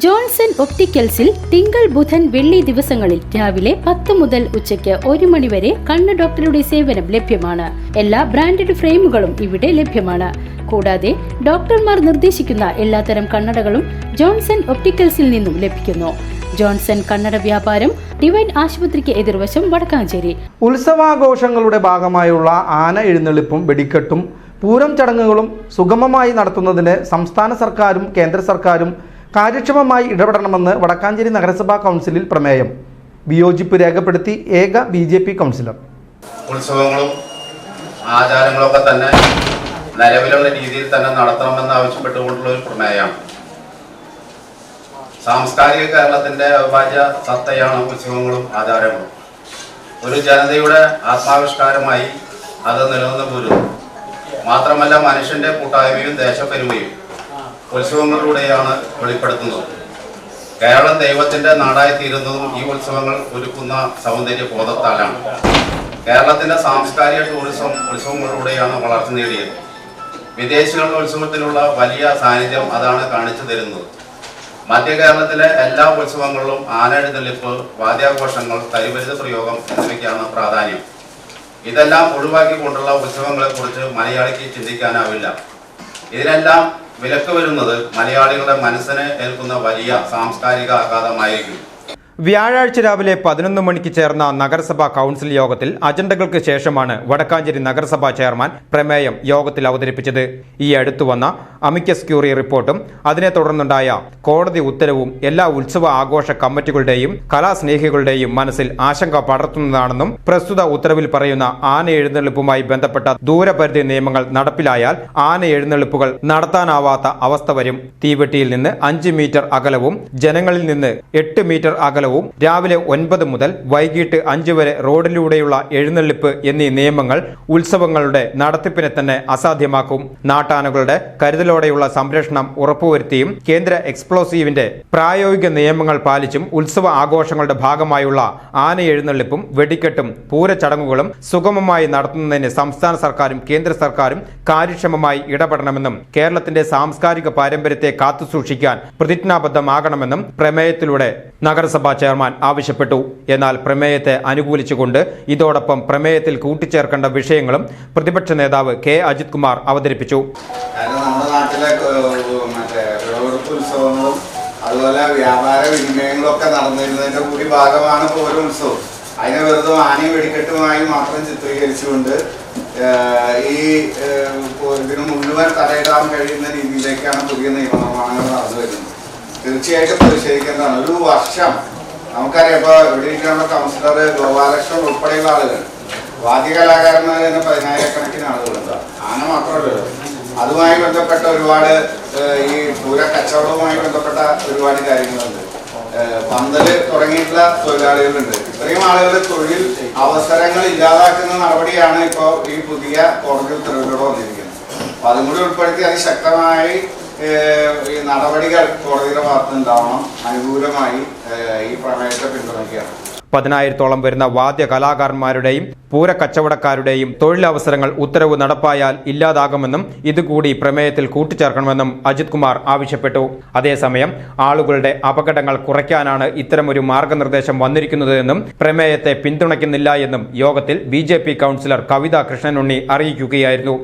Johnson ഒപ്റ്റിക്കൽസിൽ തിങ്കൾ ബുധൻ വെള്ളി ദിവസങ്ങളിൽ രാവിലെ പത്ത് മുതൽ ഉച്ചയ്ക്ക് ഒരു മണി വരെ കണ്ണ് ഡോക്ടറുടെ സേവനം ലഭ്യമാണ്. എല്ലാ ബ്രാൻഡഡ് ഫ്രെയിമുകളും ഇവിടെ ലഭ്യമാണ്. കൂടാതെ ഡോക്ടർമാർ നിർദ്ദേശിക്കുന്ന എല്ലാത്തരം കണ്ണടകളും ജോൺസൺ ഒപ്റ്റിക്കൽസിൽ നിന്നും ലഭിക്കുന്നു. ജോൺസൺ കണ്ണട വ്യാപാരം ഡിവൈൻ ആശുപത്രിക്ക് എതിർവശം വടക്കാഞ്ചേരി. ഉത്സവാഘോഷങ്ങളുടെ ഭാഗമായുള്ള ആന എഴുന്നള്ളിപ്പും വെടിക്കെട്ടും പൂരം ചടങ്ങുകളും സുഗമമായി നടത്തുന്നതിന് സംസ്ഥാന സർക്കാരും കേന്ദ്ര സർക്കാരും കാര്യക്ഷമമായി ഇടപെടണമെന്ന് വടക്കാഞ്ചേരി നഗരസഭാ കൗൺസിലിൽ പ്രമേയം. വിയോജിപ്പ് രേഖപ്പെടുത്തി ഏക ബി ജെ പി കൗൺസിലർ. ഉത്സവങ്ങളും തന്നെ നിലവിലുള്ള രീതിയിൽ തന്നെ നടത്തണമെന്ന് ആവശ്യപ്പെട്ടുകൊണ്ടുള്ള ഒരു പ്രമേയമാണ്. സാംസ്കാരിക കേരളത്തിന്റെ അവിഭാജ്യ സത്തയാണ് ഉത്സവങ്ങളും ആചാരങ്ങളും. ഒരു ജനതയുടെ ആത്മാവിഷ്കാരമായി അത് നിലനിന്ന് പോരുന്നു. മാത്രമല്ല മനുഷ്യന്റെ കൂട്ടായ്മയും ദേശപ്പെരുമയും. ഉത്സവങ്ങളിലൂടെയാണ് വെളിപ്പെടുത്തുന്നത്. കേരളം ദൈവത്തിന്റെ നാടായി തീരുന്നതും ഈ ഉത്സവങ്ങൾ ഒരുക്കുന്ന സൗന്ദര്യ ബോധത്താലാണ്. കേരളത്തിന്റെ സാംസ്കാരിക ടൂറിസം ഉത്സവങ്ങളിലൂടെയാണ് വളർച്ച നേടിയത്. വിദേശികളുടെ ഉത്സവത്തിലുള്ള വലിയ സാന്നിധ്യം അതാണ് കാണിച്ചു തരുന്നത്. മധ്യ കേരളത്തിലെ എല്ലാ ഉത്സവങ്ങളിലും ആനഴുതെളിപ്പ് വാദ്യാഘോഷങ്ങൾ കരിമരുന്ന് പ്രയോഗം എന്നിവയ്ക്കാണ് പ്രാധാന്യം. ഇതെല്ലാം ഒഴിവാക്കിക്കൊണ്ടുള്ള ഉത്സവങ്ങളെക്കുറിച്ച് മലയാളിക്ക് ചിന്തിക്കാനാവില്ല. ഇതിനെല്ലാം വിലക്ക് വരുന്നത് മലയാളികളുടെ മനസ്സിന് ഏൽക്കുന്ന വലിയ സാംസ്കാരിക ആഘാതമായിരിക്കും. വ്യാഴാഴ്ച രാവിലെ പതിനൊന്ന് മണിക്ക് ചേർന്ന നഗരസഭാ കൗൺസിൽ യോഗത്തിൽ അജണ്ടകൾക്ക് ശേഷമാണ് വടക്കാഞ്ചേരി നഗരസഭാ ചെയർമാൻ പ്രമേയം യോഗത്തിൽ അവതരിപ്പിച്ചത്. ഈ അടുത്തു വന്ന അമിക്കസ് ക്യൂറി റിപ്പോർട്ടും അതിനെ തുടർന്നുണ്ടായ കോടതി ഉത്തരവും എല്ലാ ഉത്സവ ആഘോഷ കമ്മിറ്റികളുടെയും കലാസ്നേഹികളുടെയും മനസ്സിൽ ആശങ്ക പടർത്തുന്നതാണെന്നും പ്രസ്തുത ഉത്തരവിൽ പറയുന്ന ആന എഴുന്നള്ളിപ്പുമായി ബന്ധപ്പെട്ട ദൂരപരിധി നിയമങ്ങൾ നടപ്പിലായാൽ ആന എഴുന്നള്ളിപ്പുകൾ നടത്താനാവാത്ത അവസ്ഥ വരും. തീവെട്ടിയിൽ നിന്ന് അഞ്ച് മീറ്റർ അകലവും ജനങ്ങളിൽ നിന്ന് എട്ട് മീറ്റർ അകലവും രാവിലെ ഒൻപത് മുതൽ വൈകിട്ട് അഞ്ച് വരെ റോഡിലൂടെയുള്ള എഴുന്നള്ളിപ്പ് എന്നീ നിയമങ്ങൾ ഉത്സവങ്ങളുടെ നടത്തിപ്പിനെ തന്നെ അസാധ്യമാക്കും. നാട്ടാനകളുടെ കരുതലോടെയുള്ള സംരക്ഷണം ഉറപ്പുവരുത്തിയും കേന്ദ്ര എക്സ്പ്ലോസീവിന്റെ പ്രായോഗിക നിയമങ്ങൾ പാലിച്ചും ഉത്സവ ആഘോഷങ്ങളുടെ ഭാഗമായുള്ള ആന എഴുന്നള്ളിപ്പും വെടിക്കെട്ടും പൂരച്ചടങ്ങുകളും സുഗമമായി നടത്തുന്നതിന് സംസ്ഥാന സർക്കാരും കേന്ദ്ര സർക്കാരും കാര്യക്ഷമമായി ഇടപെടണമെന്നും കേരളത്തിന്റെ സാംസ്കാരിക പാരമ്പര്യത്തെ കാത്തുസൂക്ഷിക്കാൻ പ്രതിജ്ഞാബദ്ധമാകണമെന്നും പ്രമേയത്തിലൂടെ നഗരസഭാ ചെയർമാൻ ആവശ്യപ്പെട്ടു. എന്നാൽ പ്രമേയത്തെ അനുകൂലിച്ചുകൊണ്ട് ഇതോടൊപ്പം പ്രമേയത്തിൽ കൂട്ടിച്ചേർക്കേണ്ട വിഷയങ്ങളും പ്രതിപക്ഷ നേതാവ് കെ അജിത് കുമാർ അവതരിപ്പിച്ചു അതുപോലെ വ്യാപാര വിനിമയങ്ങളും ഒക്കെ നടന്നിരുന്നതിന്റെ കൂടി ഭാഗമാണ് ഇപ്പോൾ ഓരോ ഉത്സവം. അതിനെ വെറുതെ ആനയും വെടിക്കെട്ടുമായി മാത്രം ചിത്രീകരിച്ചുകൊണ്ട് ഈ ഇതിന് മുഴുവൻ തടയിടാൻ കഴിയുന്ന രീതിയിലേക്കാണ് പുതിയ നിയമനിർമ്മാണങ്ങൾ നടന്നു വരുന്നത്. തീർച്ചയായിട്ടും പ്രതിഷേധിക്കേണ്ടതാണ് ഒരു വർഷം നമുക്കറിയാം ഇപ്പോൾ ഇവിടെ ഇരിക്കുന്ന കൗൺസിലർ ഗോപാലകൃഷ്ണൻ ഉൾപ്പെടെയുള്ള ആളുകൾ. വാദ്യകലാകാരന്മാർ തന്നെ പതിനായിരക്കണക്കിന് ആളുകളുണ്ട്. ആന മാത്രമല്ലല്ലോ അതുമായി ബന്ധപ്പെട്ട ഒരുപാട് ഈ പൂര കച്ചവടവുമായി ബന്ധപ്പെട്ട ഒരുപാട് കാര്യങ്ങളുണ്ട്. പന്തൽ തുടങ്ങിയിട്ടുള്ള തൊഴിലാളികളുണ്ട്. ഇത്രയും ആളുകളുടെ തൊഴിൽ അവസരങ്ങൾ ഇല്ലാതാക്കുന്ന നടപടിയാണ് ഇപ്പോൾ ഈ പുതിയ കോടതി ഉത്തരവിലൂടെ വന്നിരിക്കുന്നത്. അപ്പൊ അതും കൂടി ഉൾപ്പെടുത്തി അതിശക്തമായി ഈ നടപടികൾ കോടതിയുടെ ഭാഗത്തുണ്ടാവണം അനുകൂലമായി ഈ പ്രമേയത്തെ പിന്തുണയ്ക്കുകയാണ് പതിനായിരത്തോളം വരുന്ന വാദ്യ കലാകാരന്മാരുടെയും പൂരക്കച്ചവടക്കാരുടെയും തൊഴിലവസരങ്ങൾ ഉത്തരവ് നടപ്പായാൽ ഇല്ലാതാകുമെന്നും ഇതുകൂടി പ്രമേയത്തിൽ കൂട്ടിച്ചേർക്കണമെന്നും അജിത് കുമാർ ആവശ്യപ്പെട്ടു. അതേസമയം ആളുകളുടെ അപകടങ്ങൾ കുറയ്ക്കാനാണ് ഇത്തരമൊരു മാർഗനിർദ്ദേശം വന്നിരിക്കുന്നതെന്നും പ്രമേയത്തെ പിന്തുണയ്ക്കുന്നില്ല എന്നും യോഗത്തിൽ ബി കൗൺസിലർ കവിത കൃഷ്ണനുണ്ണി അറിയിക്കുകയായിരുന്നു.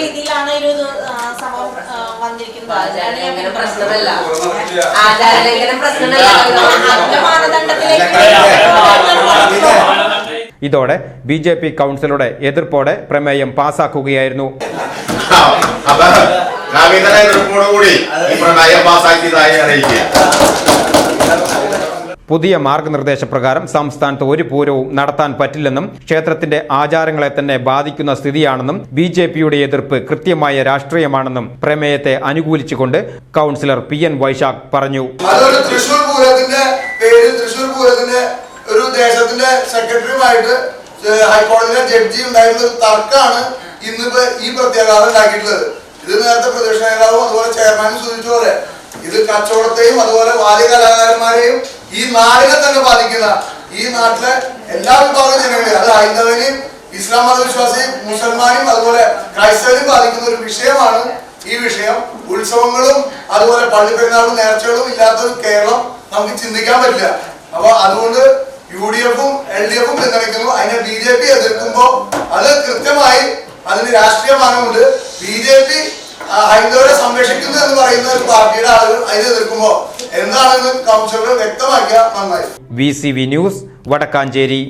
രീതിയിലാണ് ഒരു വന്നിരിക്കുന്നത്. പ്രശ്നമല്ല. പറഞ്ഞത്. ആചാരലംഘനം പ്രശ്നമല്ല. മാനദണ്ഡത്തിലേക്ക് ഇതോടെ ബി ജെ പി കൗൺസിലുടെ എതിർപ്പോടെ പ്രമേയം പാസാക്കുകയായിരുന്നു. എതിർപ്പോടുകൂടി പ്രമേയം പാസാക്കിയതായി അറിയിക്കുക. പുതിയ മാർഗനിർദ്ദേശപ്രകാരം സംസ്ഥാനത്ത് ഒരു പൂരവും നടത്താൻ പറ്റില്ലെന്നും ക്ഷേത്രത്തിന്റെ ആചാരങ്ങളെ തന്നെ ബാധിക്കുന്ന സ്ഥിതിയാണെന്നും ബി ജെ പിയുടെ എതിർപ്പ് കൃത്യമായ രാഷ്ട്രീയമാണെന്നും പ്രമേയത്തെ അനുകൂലിച്ചുകൊണ്ട് കൗൺസിലർ പി എൻ വൈശാഖ് പറഞ്ഞു. തൃശൂർ പൂരത്തിന്റെ ഒരു ദേശത്തിന്റെ ജഡ്ജി ഈ ഇത് നേരത്തെ പ്രതിപക്ഷ നേതാവും അതുപോലെ ചെയർമാനും സൂചിച്ച പോലെ ഇത് കച്ചവടത്തെയും അതുപോലെ വാദ്യ കലാകാരന്മാരെയും ഈ നാടിനെ തന്നെ ബാധിക്കുന്ന ഈ നാട്ടിലെ എല്ലാ വിഭാഗം ജനങ്ങളെയും അത് ഹൈന്ദവനെയും ഇസ്ലാം മതവിശ്വാസിയും മുസൽമാനും അതുപോലെ ക്രൈസ്തവരും ബാധിക്കുന്ന ഒരു വിഷയമാണ് ഈ വിഷയം. ഉത്സവങ്ങളും അതുപോലെ പള്ളിപ്പെരുന്നാളും നേർച്ചകളും ഇല്ലാത്തൊരു കേരളം നമുക്ക് ചിന്തിക്കാൻ പറ്റില്ല. അപ്പൊ അതുകൊണ്ട് യു ഡി എഫും എൽ ഡി എഫും പിന്തുണയ്ക്കുന്നു. അതിനെ ബി ജെ പി എതിർക്കുമ്പോ അത് കൃത്യമായി അതിന് രാഷ്ട്രീയ മാനമുണ്ട് ബി ജെ പി ഹൈന്ദവരെ സംരക്ഷിക്കുന്നു എന്ന് പറയുന്ന ഒരു പാർട്ടിയുടെ ആളുകൾ അതിനെ എതിർക്കുമ്പോ എന്താണെന്ന് കൗൺസിലർ വ്യക്തമാക്കിയ നന്നായി. V C V news Vadakkanchery.